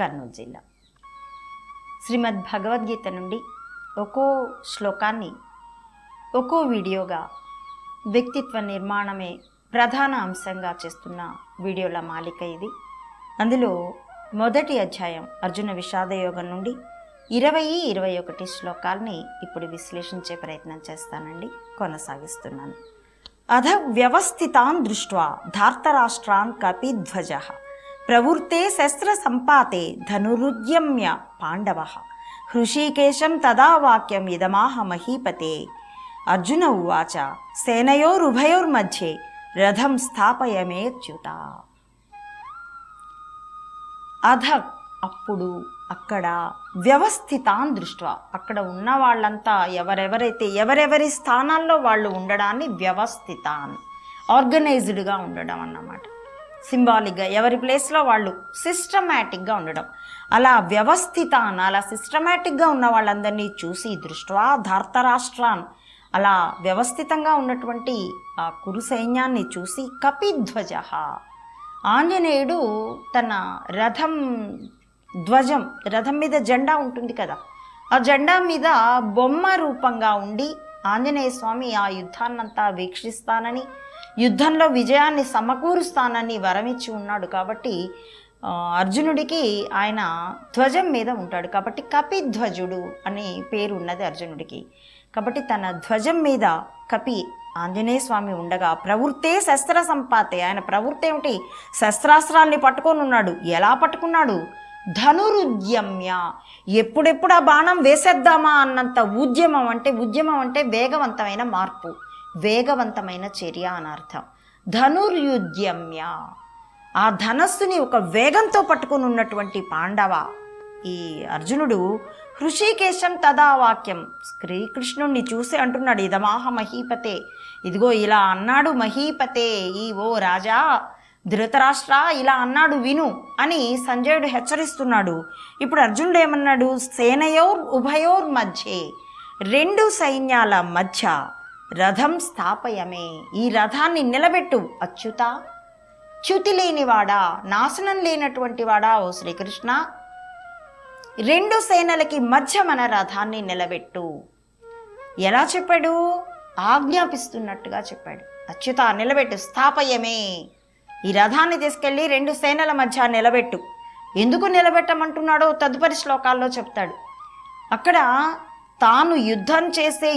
కర్నూలు జిల్లా. శ్రీమద్ భగవద్గీత నుండి ఒక్కో శ్లోకాన్ని ఒక్కో వీడియోగా వ్యక్తిత్వ నిర్మాణమే ప్రధాన అంశంగా చేస్తున్న వీడియోల మాలిక ఇది. అందులో మొదటి అధ్యాయం అర్జున విషాదయోగం నుండి ఇరవై ఇరవై ఒకటి శ్లోకాల్ని ఇప్పుడు విశ్లేషించే ప్రయత్నం చేస్తానండి కొనసాగిస్తున్నాను. అధ వ్యవస్థితాన్ దృష్ట్వా ధార్తరాష్ట్రాన్ కపిధ్వజ ప్రవృత్తే శస్త్ర సంపాతే ధనురుద్యమ్య పాండవ. హృషీకేశం తదా వాక్యం ఇదమాహ మహీపతే అర్జున ఉవాచ సేనయోరుభయోర్మధ్యే రథం స్థాపయమేచ్యుత అధ అప్పుడు అక్కడ వ్యవస్థితాన్ దృష్ట్యా అక్కడ ఉన్న వాళ్ళంతా ఎవరెవరైతే ఎవరెవరి స్థానాల్లో వాళ్ళు ఉండడాన్ని వ్యవస్థితాన్ ఆర్గనైజ్డ్గా ఉండడం అన్నమాట. సింబాలిక్గా ఎవరి ప్లేస్లో వాళ్ళు సిస్టమేటిక్గా ఉండడం. అలా వ్యవస్థితాన్ అలా సిస్టమేటిక్గా ఉన్న వాళ్ళందరినీ చూసి దృష్ట్యా ధార్తరాష్ట్రాన్. అలా వ్యవస్థితంగా ఉన్నటువంటి ఆ కురు సైన్యాన్ని చూసి కపిధ్వజ. ఆంజనేయుడు తన రథం ధ్వజం రథం మీద జెండా ఉంటుంది కదా. ఆ జెండా మీద బొమ్మ రూపంగా ఉండి ఆంజనేయ స్వామి ఆ యుద్ధాన్నంతా వీక్షిస్తానని యుద్ధంలో విజయాన్ని సమకూరుస్తానని వరమిచ్చి ఉన్నాడు కాబట్టి అర్జునుడికి ఆయన ధ్వజం మీద ఉంటాడు కాబట్టి కపిధ్వజుడు అనే పేరు ఉన్నది అర్జునుడికి. కాబట్టి తన ధ్వజం మీద కపి ఆంజనేయ స్వామి ఉండగా ప్రవృత్తే శస్త్ర సంపాతే. ఆయన ప్రవృత్తి ఏమిటి? శస్త్రాస్త్రాల్ని పట్టుకొని ఉన్నాడు. ఎలా పట్టుకున్నాడు? ధనురుద్యమ్య. ఎప్పుడెప్పుడు ఆ బాణం వేసేద్దామా అన్నంత ఉద్యమం అంటే ఉద్యమం అంటే వేగవంతమైన మార్పు. వేగవంతమైన చర్య అని అర్థం. ధనుర్యుద్యమ్య. ఆ ధనస్సుని ఒక వేగంతో పట్టుకుని ఉన్నటువంటి పాండవ ఈ అర్జునుడు హృషికేశం తదా వాక్యం శ్రీకృష్ణుణ్ణి చూసి అంటున్నాడు ఇదమాహ మహీపతే. ఇదిగో ఇలా అన్నాడు మహీపతే ఈ ఓ రాజా. ధృతరాష్ట్ర ఇలా అన్నాడు విను అని సంజయుడు హెచ్చరిస్తున్నాడు. ఇప్పుడు అర్జునుడు ఏమన్నాడు? సేనయోర్ ఉభయోర్ మధ్యే. రెండు సైన్యాల మధ్య రథం స్థాపయమే. ఈ రథాన్ని నిలబెట్టు అచ్యుత. చ్యుతి లేనివాడా నాశనం లేనటువంటి వాడా ఓ శ్రీకృష్ణ. రెండు సేనలకి మధ్య మన రథాన్ని నిలబెట్టు. ఎలా చెప్పాడు? ఆజ్ఞాపిస్తున్నట్టుగా చెప్పాడు. అచ్యుత నిలబెట్టు స్థాపయమే. ఈ రథాన్ని తీసుకెళ్ళి రెండు సేనల మధ్య నిలబెట్టు. ఎందుకు నిలబెట్టమంటున్నాడో తదుపరి శ్లోకాల్లో చెప్తాడు. అక్కడ తాను యుద్ధం చేసే